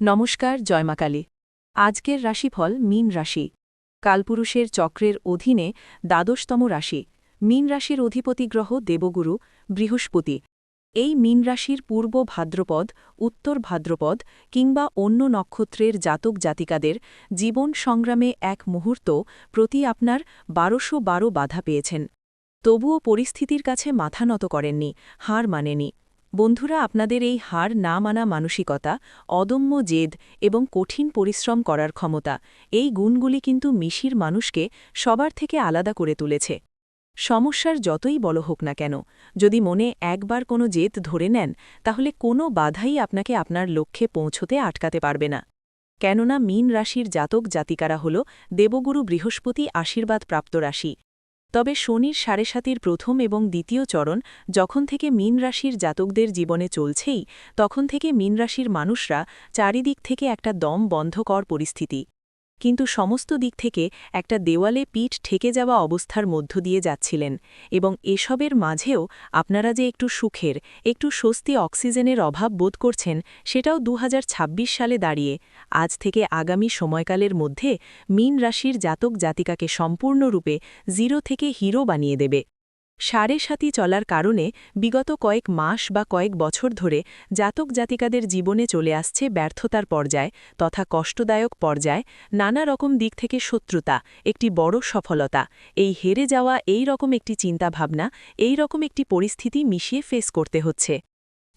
নমস্কার, জয়মাকালী। আজকের রাশিফল মীন রাশি। কালপুরুষের চক্রের অধীনে দ্বাদশতম রাশি। মীন রাশির অধিপতি গ্রহ দেবগুরু, বৃহস্পতি। এই মীন রাশির পূর্ব ভাদ্রপদ, উত্তর ভাদ্রপদ কিংবা অন্য নক্ষত্রের জাতক জাতিকাদের জীবন সংগ্রামে এক মুহূর্ত প্রতি আপনার বারোশো বারো বাধা পেয়েছেন। তবুও পরিস্থিতির কাছে মাথা নত করেননি, হার মানেনি বন্ধুরা, আপনাদের এই হার না মানা মানসিকতা, অদম্য জেদ এবং কঠিন পরিশ্রম করার ক্ষমতা, এই গুণগুলি কিন্তু মিশির মানুষকে সবার থেকে আলাদা করে তুলেছে। সমস্যার যতই বড় হোক না কেন, যদি মনে একবার কোনো জেদ ধরে নেন, তাহলে কোনো বাধাই আপনাকে আপনার লক্ষ্যে পৌঁছতে আটকাতে পারবে না। কেননা, মীন রাশির জাতক জাতিকারা হল দেবগুরু বৃহস্পতি আশীর্বাদ প্রাপ্ত রাশি। তবে শনির সাড়ে সাতির প্রথম এবং দ্বিতীয় চরণ যখন থেকে মীন রাশির জাতকদের জীবনে চলছেই, তখন থেকে মীন রাশির মানুষরা চারিদিক থেকে একটা দম বন্ধকর পরিস্থিতি। কিন্তু সমস্ত দিক থেকে একটা দেওয়ালে পিঠ ঠেকে যাওয়া অবস্থার মধ্য দিয়ে যাচ্ছিলেন এবং এসবের মাঝেও আপনারা যে একটু সুখের, একটু স্বস্তি অক্সিজেনের অভাব বোধ করছেন, সেটাও দু হাজার ছাব্বিশ সালে দাঁড়িয়ে। আজ থেকে আগামী সময়কালের মধ্যে মীন রাশির জাতক জাতিকাকে সম্পূর্ণরূপে জিরো থেকে হিরো বানিয়ে দেবে। সাড়ে সাতি চলার কারণে বিগত কয়েক মাস বা কয়েক বছর ধরে জাতক জাতিকাদের জীবনে চলে আসছে ব্যর্থতার পর্যায় তথা কষ্টদায়ক পর্যায়, নানা রকম দিক থেকে শত্রুতা, একটি বড় সফলতা। এই হেরে যাওয়া, এই রকম একটি চিন্তাভাবনা, এই রকম একটি পরিস্থিতি মিশিয়ে ফেস করতে হচ্ছে।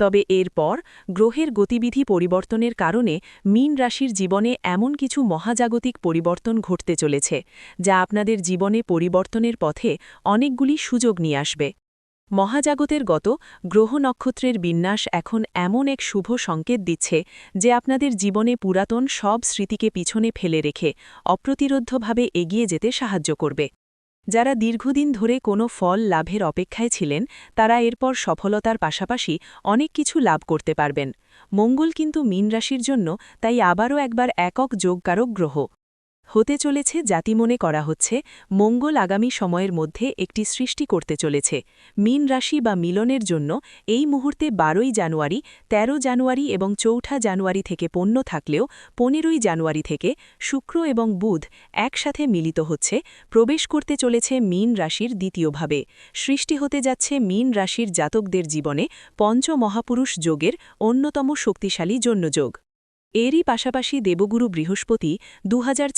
তবে এরপর গ্রহের গতিবিধি পরিবর্তনের কারণে মীন রাশির জীবনে এমন কিছু মহাজাগতিক পরিবর্তন ঘটতে চলেছে, যা আপনাদের জীবনে পরিবর্তনের পথে অনেকগুলি সুযোগ নিয়ে আসবে। মহাজাগতের গত গ্রহ নক্ষত্রের বিন্যাস এখন এমন এক শুভ সংকেত দিচ্ছে যে আপনাদের জীবনে পুরাতন সব স্মৃতিকে পিছনে ফেলে রেখে অপ্রতিরোধ্যভাবে এগিয়ে যেতে সাহায্য করবে। যারা দীর্ঘদিন ধরে কোনো ফল লাভের অপেক্ষায় ছিলেন, তারা এরপর সফলতার পাশাপাশি অনেক কিছু লাভ করতে পারবেন। মঙ্গল কিন্তু মীন রাশির জন্য, তাই আবারও একবার একক যোগকারক গ্রহ। হতে চলেছে জাতি মনে করা হচ্ছে, মঙ্গল আগামী সময়ের মধ্যে একটি সৃষ্টি করতে চলেছে। মীন রাশি বা মিলনের জন্য এই মুহূর্তে বারোই জানুয়ারি ১৩ জানুয়ারি এবং চৌঠা জানুয়ারি থেকে পণ্য থাকলেও পনেরোই জানুয়ারি থেকে শুক্র এবং বুধ একসাথে মিলিত হচ্ছে, প্রবেশ করতে চলেছে মীন রাশির দ্বিতীয়ভাবে। সৃষ্টি হতে যাচ্ছে মীন রাশির জাতকদের জীবনে পঞ্চ মহাপুরুষ যোগের অন্যতম শক্তিশালী জন্যযোগ। এরই পাশাপাশি দেবগুরু বৃহস্পতি দু হাজার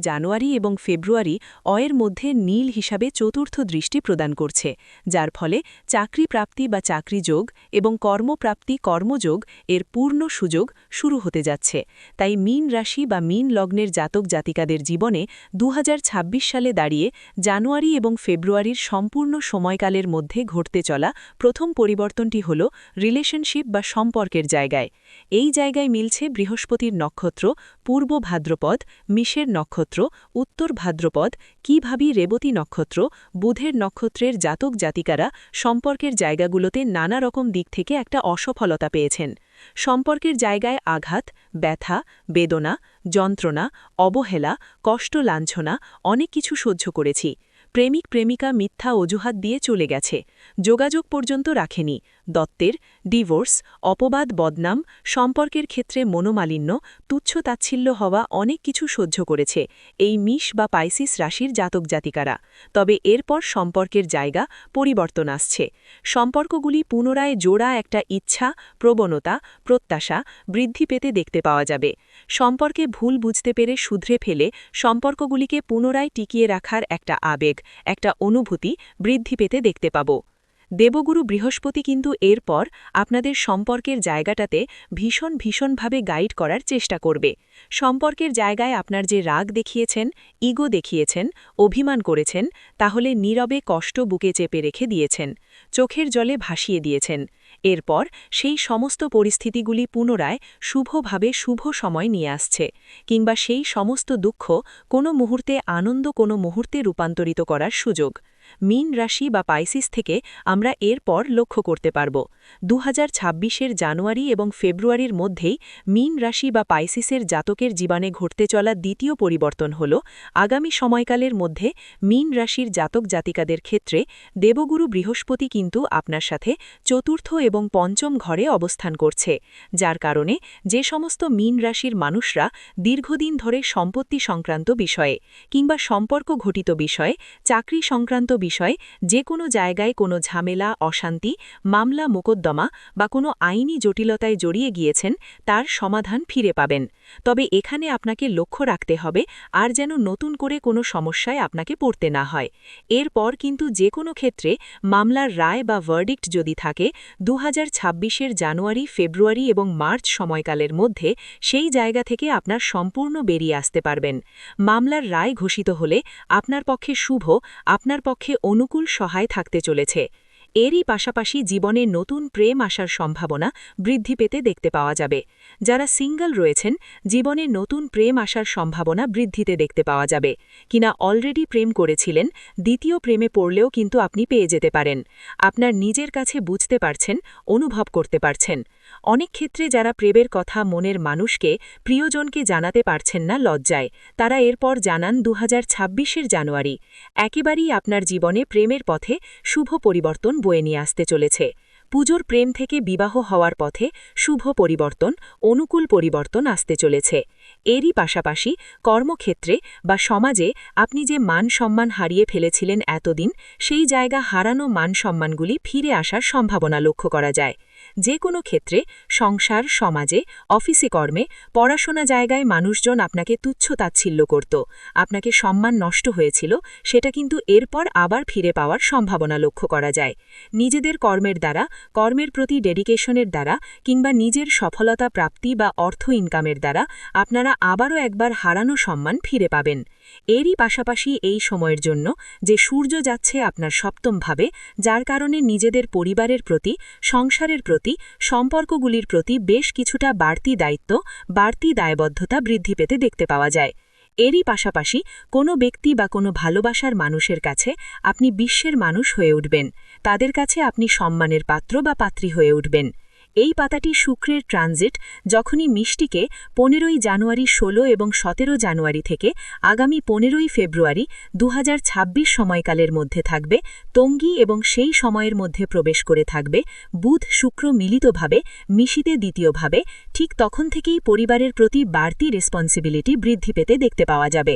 জানুয়ারি এবং ফেব্রুয়ারি অয়ের মধ্যে নীল হিসাবে চতুর্থ দৃষ্টি প্রদান করছে, যার ফলে চাকরি প্রাপ্তি বা চাকরি যোগ এবং কর্মপ্রাপ্তি কর্মযোগ এর পূর্ণ সুযোগ শুরু হতে যাচ্ছে। তাই মীন রাশি বা মীন লগ্নের জাতক জাতিকাদের জীবনে দু হাজার ছাব্বিশ সালে দাঁড়িয়ে জানুয়ারি এবং ফেব্রুয়ারির সম্পূর্ণ সময়কালের মধ্যে ঘটতে চলা প্রথম পরিবর্তনটি হল রিলেশনশিপ বা সম্পর্কের জায়গায়। এই জায়গায় মিলছে বৃহস্পতির নক্ষত্র, পূর্ব ভাদ্রপদ, মিশের নক্ষত্র, উত্তর ভাদ্রপদ, কিভাবি রেবতী নক্ষত্র, বুধের নক্ষত্রের জাতক জাতিকারা সম্পর্কের জায়গাগুলোতে নানা রকম দিক থেকে একটা অসফলতা পেয়েছেন। সম্পর্কের জায়গায় আঘাত, ব্যথা, বেদনা, যন্ত্রণা, অবহেলা, কষ্ট লাঞ্ছনা, অনেক কিছু সহ্য করেছি। প্রেমিক প্রেমিকা মিথ্যা অজুহাত দিয়ে চলে গেছে। যোগাযোগ পর্যন্ত রাখেনি। দত্তের ডিভোর্স, অপবাদ, বদনাম, সম্পর্কের ক্ষেত্রে মনোমালিন্য, তুচ্ছ তাচ্ছিল্য হওয়া অনেক কিছু সহ্য করেছে এই মিশ বা পাইসিস রাশির জাতক জাতিকারা। তবে এরপর সম্পর্কের জায়গা পরিবর্তন আসছে। সম্পর্কগুলি পুনরায় জোড়া একটা ইচ্ছা, প্রবণতা, প্রত্যাশা বৃদ্ধি পেতে দেখতে পাওয়া যাবে। সম্পর্কে ভুল বুঝতে পেরে শুধরে ফেলে সম্পর্কগুলিকে পুনরায় টিকিয়ে রাখার একটা আবেগ একটা অনুভূতি বৃদ্ধি পেতে দেখতে পাব। দেবগুরু বৃহস্পতি কিন্তু এরপর আপনাদের সম্পর্কের জায়গাটাতে ভীষণ ভীষণভাবে গাইড করার চেষ্টা করবে। সম্পর্কের জায়গায় আপনার যে রাগ দেখিয়েছেন, ইগো দেখিয়েছেন, অভিমান করেছেন, তাহলে নীরবে কষ্ট বুকে চেপে রেখে দিয়েছেন, চোখের জলে ভাসিয়ে দিয়েছেন। এরপর সেই সমস্ত পরিস্থিতিগুলি পুনরায় শুভভাবে শুভ সময় নিয়ে আসছে, কিংবা সেই সমস্ত দুঃখ কোনো মুহূর্তে আনন্দ কোনো মুহূর্তে রূপান্তরিত করার সুযোগ। মিন রাশি বা পাইসিস থেকে আমরা এরপর লক্ষ্য করতে পারব। দু হাজার জানুয়ারি এবং ফেব্রুয়ারির মধ্যেই মিন রাশি বা পাইসিসের জাতকের জীবনে ঘটতে চলা দ্বিতীয় পরিবর্তন হল, আগামী সময়কালের মধ্যে মিন রাশির জাতক জাতিকাদের ক্ষেত্রে দেবগুরু বৃহস্পতি কিন্তু আপনার সাথে চতুর্থ এবং পঞ্চম ঘরে অবস্থান করছে, যার কারণে যে সমস্ত মিন রাশির মানুষরা দীর্ঘদিন ধরে সম্পত্তি সংক্রান্ত বিষয়ে কিংবা সম্পর্ক ঘটিত বিষয়ে চাকরি সংক্রান্ত বিষয়ে, যে কোনো জায়গায় কোনো ঝামেলা, অশান্তি, মামলা, মোকদ্দমা বা কোনো আইনি জটিলতায় জড়িয়ে গিয়েছেন, তার সমাধান ফিরে পাবেন। তবে এখানে আপনাকে লক্ষ্য রাখতে হবে, আর যেন নতুন করে কোনো সমস্যায় আপনাকে পড়তে না হয়। এরপর কিন্তু যে কোনো ক্ষেত্রে মামলার রায় বা ভার্ডিক্ট যদি থাকে দু হাজার জানুয়ারি, ফেব্রুয়ারি এবং মার্চ সময়কালের মধ্যে সেই জায়গা থেকে আপনার সম্পূর্ণ বেরিয়ে আসতে পারবেন। মামলার রায় ঘোষিত হলে আপনার পক্ষে শুভ, আপনার পক্ষে অনুকূল সহায় থাকতে চলেছে। এরই পাশাপাশি জীবনে নতুন প্রেম আসার সম্ভাবনা বৃদ্ধি পেতে দেখতে পাওয়া যাবে। যারা সিঙ্গল রয়েছেন, জীবনে নতুন প্রেম আসার সম্ভাবনা বৃদ্ধিতে দেখতে পাওয়া যাবে। কিনা অলরেডি প্রেম করেছিলেন, দ্বিতীয় প্রেমে পড়লেও কিন্তু আপনি পেয়ে যেতে পারেন। আপনার নিজের কাছে বুঝতে পারছেন, অনুভব করতে পারছেন। অনেক ক্ষেত্রে যারা প্রেমের কথা মনের মানুষকে প্রিয়জনকে জানাতে পারছেন না লজ্জায়, তারা এরপর জানান দু হাজার জানুয়ারি। একেবারেই আপনার জীবনে প্রেমের পথে শুভ পরিবর্তন বয়ে নিয়ে আসতে চলেছে। পুজোর প্রেম থেকে বিবাহ হওয়ার পথে শুভ পরিবর্তন, অনুকূল পরিবর্তন আসতে চলেছে। এরই পাশাপাশি কর্মক্ষেত্রে বা সমাজে আপনি যে মান সম্মান হারিয়ে ফেলেছিলেন এতদিন, সেই জায়গা হারানো মান সম্মানগুলি ফিরে আসার সম্ভাবনা লক্ষ্য করা যায়। যে কোনো ক্ষেত্রে, সংসার, সমাজে, অফিসে, কর্মে, পড়াশোনা জায়গায় মানুষজন আপনাকে তুচ্ছ তাচ্ছিল্য করত। আপনাকে সম্মান নষ্ট হয়েছিল, সেটা কিন্তু এরপর আবার ফিরে পাওয়ার সম্ভাবনা লক্ষ্য করা যায়। নিজেদের কর্মের দ্বারা, কর্মের প্রতি ডেডিকেশনের দ্বারা, কিংবা নিজের সফলতা, প্রাপ্তি বা অর্থ ইনকামের দ্বারা আপনারা আবারও একবার হারানো সম্মান ফিরে পাবেন। এরই পাশাপাশি এই সময়ের জন্য যে সূর্য যাচ্ছে আপনার সপ্তমভাবে যার কারণে নিজেদের পরিবারের প্রতি, সংসারের প্রতি, সম্পর্কগুলির প্রতি বেশ কিছুটা বাড়তি দায়িত্ব, বাড়তি দায়বদ্ধতা বৃদ্ধি পেতে দেখতে পাওয়া যায়। এরই পাশাপাশি কোনো ব্যক্তি বা কোনো ভালোবাসার মানুষের কাছে আপনি বিশ্বের মানুষ হয়ে উঠবেন। তাদের কাছে আপনি সম্মানের পাত্র বা পাত্রী হয়ে উঠবেন। এই পাতাটি শুক্রের ট্রানজিট যখনই মিষ্টিকে পনেরোই জানুয়ারি ১৬ এবং সতেরো জানুয়ারি থেকে আগামী পনেরোই ফেব্রুয়ারি দু হাজার ছাব্বিশ সময়কালের মধ্যে থাকবে, তঙ্গি এবং সেই সময়ের মধ্যে প্রবেশ করে থাকবে, বুধ শুক্র মিলিতভাবে, মিশিতে দ্বিতীয়ভাবে, ঠিক তখন থেকেই পরিবারের প্রতি বাড়তি রেসপন্সিবিলিটি বৃদ্ধি পেতে দেখতে পাওয়া যাবে।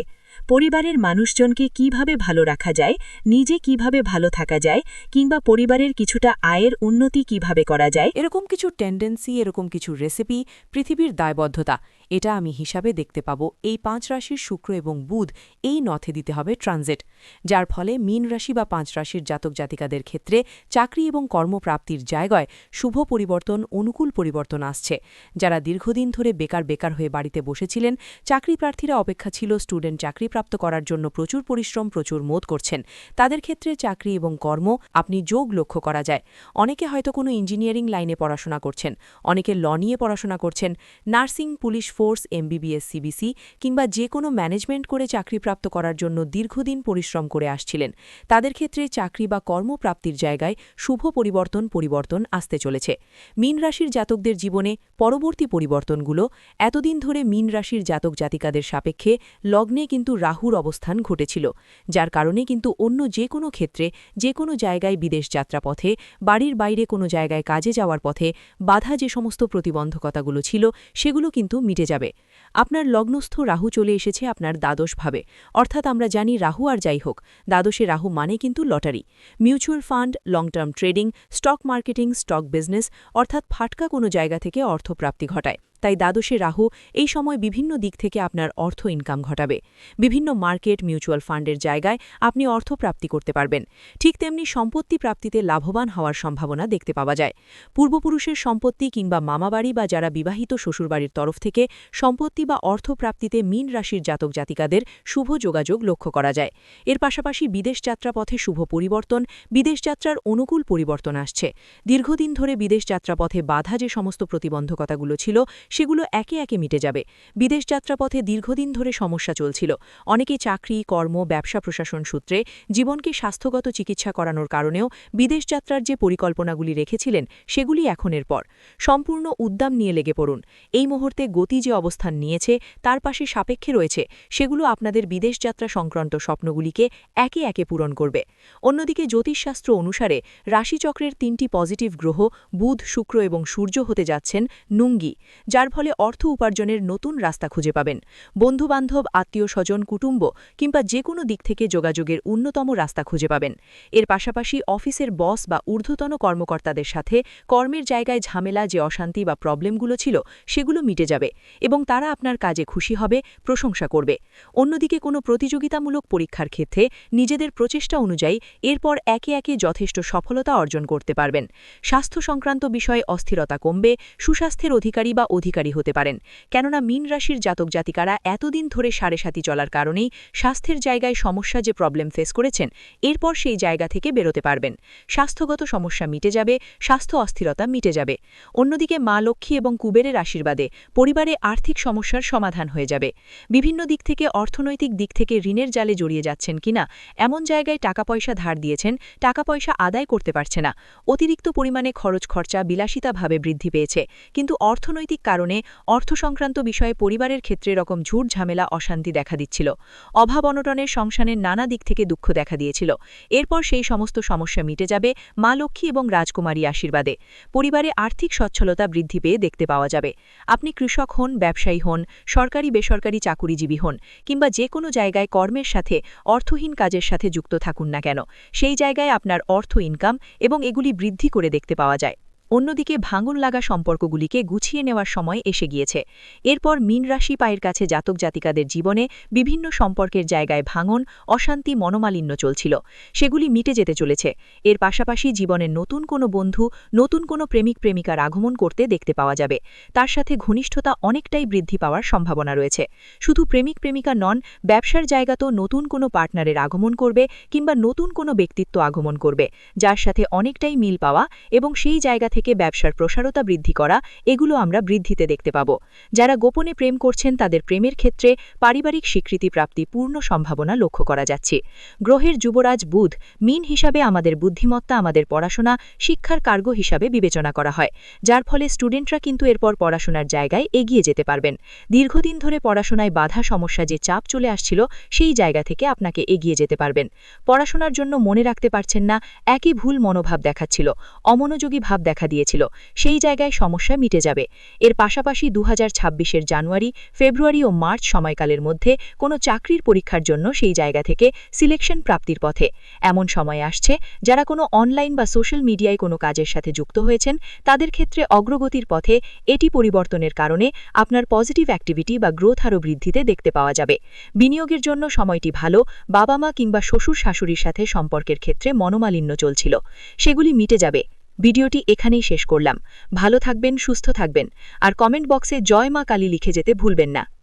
পরিবারের মানুষজনকে কীভাবে ভালো রাখা যায়, নিজে কীভাবে ভালো থাকা যায়, কিংবা পরিবারের কিছুটা আয়ের উন্নতি কীভাবে করা যায়, এরকম কিছু টেন্ডেন্সি এরকম কিছু রেসিপি পৃথিবীর দায়বদ্ধতা। এটা আমি হিসাবে দেখতে পাব। এই পাঁচ রাশির শুক্র এবং বুধ এই নথে দিতে হবে ট্রানজিট, যার ফলে মীন রাশি বা পাঁচ রাশির জাতক জাতিকাদের ক্ষেত্রে চাকরি এবং কর্মপ্রাপ্তির জায়গায় শুভ পরিবর্তন, অনুকূল পরিবর্তন আসছে। যারা দীর্ঘদিন ধরে বেকার বেকার হয়ে বাড়িতে বসেছিলেন, চাকরি প্রার্থীরা অপেক্ষা ছিল স্টুডেন্ট চাকরি প্রাপ্ত করার জন্য প্রচুর পরিশ্রম, প্রচুর মোদ করছেন। তাদের ক্ষেত্রে চাকরি এবং কর্ম আপনি যোগ লক্ষ্য করা যায়। অনেকে হয়তো কোনো ইঞ্জিনিয়ারিং লাইনে পড়াশোনা করছেন, অনেকে ল নিয়ে পড়াশোনা করছেন, nursing, police force, MBBS, CBC কিংবা যে কোনো ম্যানেজমেন্ট করে চাকরিপ্রাপ্ত করার জন্য দীর্ঘদিন পরিশ্রম করে আসছিলেন। তাদের ক্ষেত্রে চাকরি বা কর্মপ্রাপ্তির জায়গায় শুভ পরিবর্তন পরিবর্তন আসতে চলেছে। মীন রাশির জাতকদের জীবনে পরবর্তী পরিবর্তনগুলো এতদিন ধরে মীন রাশির জাতক জাতিকাদের সাপেক্ষে লগ্নে কিন্তু রাহুর অবস্থান ঘটেছিল, যার কারণে কিন্তু অন্য যে কোনো ক্ষেত্রে, যে কোনো জায়গায় বিদেশ যাত্রাপথে বাড়ির বাইরে কোনো জায়গায় কাজে যাওয়ার পথে বাধা যে সমস্ত প্রতিবন্ধকতাগুলো ছিল, সেগুলো কিন্তু মিটে যাবে। আপনার লগ্নস্থ রাহু চলে এসেছে আপনার দ্বাদশভাবে। অর্থাৎ আমরা জানি রাহু আর যাই হোক, দ্বাদশে রাহু মানে কিন্তু lottery. Mutual fund long term trading stock marketing stock business অর্থাৎ ফাটকা কোনো জায়গা থেকে অর্থপ্রাপ্তি ঘটায়। তাই দ্বাদশে রাহু এই সময় বিভিন্ন দিক থেকে আপনার অর্থ ইনকাম ঘটাবে। বিভিন্ন মার্কেট মিউচুয়াল ফান্ডের জায়গায় আপনি অর্থ প্রাপ্তি করতে পারবেন। ঠিক তেমনি সম্পত্তি প্রাপ্তিতে লাভবান হওয়ার সম্ভাবনা দেখতে পাওয়া যায়। পূর্বপুরুষের সম্পত্তি কিংবা মামাবাড়ি বা যারা বিবাহিত শ্বশুরবাড়ির তরফ থেকে সম্পত্তি বা অর্থ প্রাপ্তিতে মিন রাশির জাতক জাতিকাদের শুভ যোগাযোগ লক্ষ্য করা যায়। এর পাশাপাশি বিদেশ যাত্রাপথে শুভ পরিবর্তন, বিদেশ যাত্রার অনুকূল পরিবর্তন আসছে। দীর্ঘদিন ধরে বিদেশ যাত্রাপথে বাধা যে সমস্ত প্রতিবন্ধকতাগুলো ছিল সেগুলো একে একে মিটে যাবে। বিদেশ যাত্রাপথে দীর্ঘদিন ধরে সমস্যা চলছিল। অনেকে চাকরি, কর্ম, ব্যবসা প্রশাসন সূত্রে জীবনকে স্বাস্থ্যগত চিকিৎসা করানোর কারণেও বিদেশ যাত্রার যে পরিকল্পনাগুলি রেখেছিলেন, সেগুলি এখনের পর। সম্পূর্ণ উদ্দাম নিয়ে লেগে পড়ুন। এই মুহূর্তে গতি যে অবস্থান নিয়েছে, তার পাশে সাপেক্ষে রয়েছে, সেগুলো আপনাদের বিদেশ যাত্রা সংক্রান্ত স্বপ্নগুলিকে একে একে পূরণ করবে। অন্যদিকে জ্যোতিষশাস্ত্র অনুসারে রাশিচক্রের তিনটি পজিটিভ গ্রহ, বুধ, শুক্র এবং সূর্য হতে যাচ্ছেন নুঙ্গি যার ফলে অর্থ উপার্জনের নতুন রাস্তা খুঁজে পাবেন। বন্ধুবান্ধব আত্মীয় স্বজন কুটুম্ব কিংবা যে কোনো দিক থেকে যোগাযোগের অন্যতম রাস্তা খুঁজে পাবেন। এর পাশাপাশি অফিসের বস বা ঊর্ধ্বতন কর্মকর্তাদের সাথে কর্মের জায়গায় ঝামেলা, যে অশান্তি বা প্রবলেমগুলো ছিল, সেগুলো মিটে যাবে এবং তারা আপনার কাজে খুশি হবে, প্রশংসা করবে। অন্যদিকে কোনো প্রতিযোগিতামূলক পরীক্ষার ক্ষেত্রে নিজেদের প্রচেষ্টা অনুযায়ী এরপর একে একে যথেষ্ট সফলতা অর্জন করতে পারবেন। স্বাস্থ্য সংক্রান্ত বিষয়ে অস্থিরতা কমবে, সুস্বাস্থ্যের অধিকারী বা হতে পারেন। কেননা মীন রাশির জাতক জাতিকারা এতদিন ধরে সাড়ে সাথী চলার কারণেই স্বাস্থ্যের জায়গায় সমস্যা যে প্রবলেম ফেস করেছেন, এরপর সেই জায়গা থেকে বেরোতে পারবেন। স্বাস্থ্যগত সমস্যা মিটে যাবে, স্বাস্থ্য অস্থিরতা মিটে যাবে। অন্যদিকে মা লক্ষ্মী এবং কুবেরের আশীর্বাদে পরিবারে আর্থিক সমস্যার সমাধান হয়ে যাবে। বিভিন্ন দিক থেকে অর্থনৈতিক দিক থেকে ঋণের জালে জড়িয়ে যাচ্ছেন কিনা, এমন জায়গায় টাকা পয়সা ধার দিয়েছেন টাকা পয়সা আদায় করতে পারছে না। অতিরিক্ত পরিমাণে খরচ খরচা বিলাসিতাভাবে বৃদ্ধি পেয়েছে। কিন্তু অর্থনৈতিক কারণে অর্থ সংক্রান্ত বিষয়ে পরিবারের ক্ষেত্রে রকম ঝুট ঝামেলা, অশান্তি দেখা দিচ্ছিল। অভাব অনটনের সংসানের নানা দিক থেকে দুঃখ দেখা দিয়েছিল। এরপর সেই সমস্ত সমস্যা মিটে যাবে মা লক্ষ্মী এবং রাজকুমারী আশীর্বাদে। পরিবারে আর্থিক সচ্ছলতা বৃদ্ধি পেয়ে দেখতে পাওয়া যাবে। আপনি কৃষক হন, ব্যবসায়ী হন, সরকারি, বেসরকারি চাকুরিজীবী হন কিংবা যে কোনো জায়গায় কর্মের সাথে, অর্থহীন কাজের সাথে যুক্ত থাকুন না কেন। সেই জায়গায় আপনার অর্থ ইনকাম এবং এগুলি বৃদ্ধি করে দেখতে পাওয়া যায়। অন্যদিকে ভাঙন লাগা সম্পর্কগুলিকে গুছিয়ে নেওয়ার সময় এসে গিয়েছে। এরপর মীন রাশি পায়ের কাছে জাতক জাতিকাদের জীবনে বিভিন্ন সম্পর্কের জায়গায় ভাঙন, অশান্তি, মনোমালিন্য চলছিল। সেগুলি মিটে যেতে চলেছে। এর পাশাপাশি জীবনের নতুন কোনো বন্ধু, নতুন কোনো প্রেমিক, প্রেমিকার আগমন করতে দেখতে পাওয়া যাবে। তার সাথে ঘনিষ্ঠতা অনেকটাই বৃদ্ধি পাওয়ার সম্ভাবনা রয়েছে। শুধু প্রেমিক, প্রেমিকা নন, ব্যবসার জায়গাতেও নতুন কোনো পার্টনারের আগমন করবে কিংবা নতুন কোনো ব্যক্তিত্ব আগমন করবে, যার সাথে অনেকটাই মিল পাওয়া এবং সেই জায়গা ব্যবসার প্রসারতা বৃদ্ধি করা, এগুলো আমরা বৃদ্ধিতে দেখতে পাব। যারা গোপনে প্রেম করছেন, তাদের প্রেমের ক্ষেত্রে পারিবারিক স্বীকৃতি প্রাপ্তি পূর্ণ সম্ভাবনা লক্ষ্য করা যাচ্ছে। গ্রহের যুবরাজ বুধ, মিন হিসাবে আমাদের বুদ্ধিমত্তা, আমাদের পড়াশোনা, শিক্ষার কার্য হিসাবে বিবেচনা করা হয়। যার ফলে স্টুডেন্টরা কিন্তু এরপর পড়াশোনার জায়গায় এগিয়ে যেতে পারবেন। দীর্ঘদিন ধরে পড়াশোনায় বাধা, সমস্যা, যে চাপ চলে আসছিল, সেই জায়গা থেকে আপনাকে এগিয়ে যেতে পারবেন। পড়াশোনার জন্য মনে রাখতে পারছেন না, একই ভুল মনোভাব দেখাচ্ছিল, অমনোযোগী ভাব দেখা দিয়েছিল। সেই জায়গায় সমস্যা মিটে যাবে। এর পাশাপাশি দু হাজার জানুয়ারি, ফেব্রুয়ারি ও মার্চ সময়কালের মধ্যে কোনো চাকরির পরীক্ষার জন্য সেই জায়গা থেকে সিলেকশন প্রাপ্তির পথে। এমন সময় আসছে যারা কোনো অনলাইন বা সোশ্যাল মিডিয়ায় কোনো কাজের সাথে যুক্ত হয়েছেন, তাদের ক্ষেত্রে অগ্রগতির পথে এটি পরিবর্তনের কারণে আপনার পজিটিভ অ্যাক্টিভিটি বা গ্রোথ আরও বৃদ্ধিতে দেখতে পাওয়া যাবে। বিনিয়োগের জন্য সময়টি ভালো বাবা মা কিংবা শ্বশুর শাশুড়ির সাথে সম্পর্কের ক্ষেত্রে মনোমালিন্য চলছিল। সেগুলি মিটে যাবে। ভিডিওটি এখানেই শেষ করলাম। ভালো থাকবেন, সুস্থ থাকবেন। আর কমেন্ট বক্সে জয় মা কালী লিখে যেতে ভুলবেন না।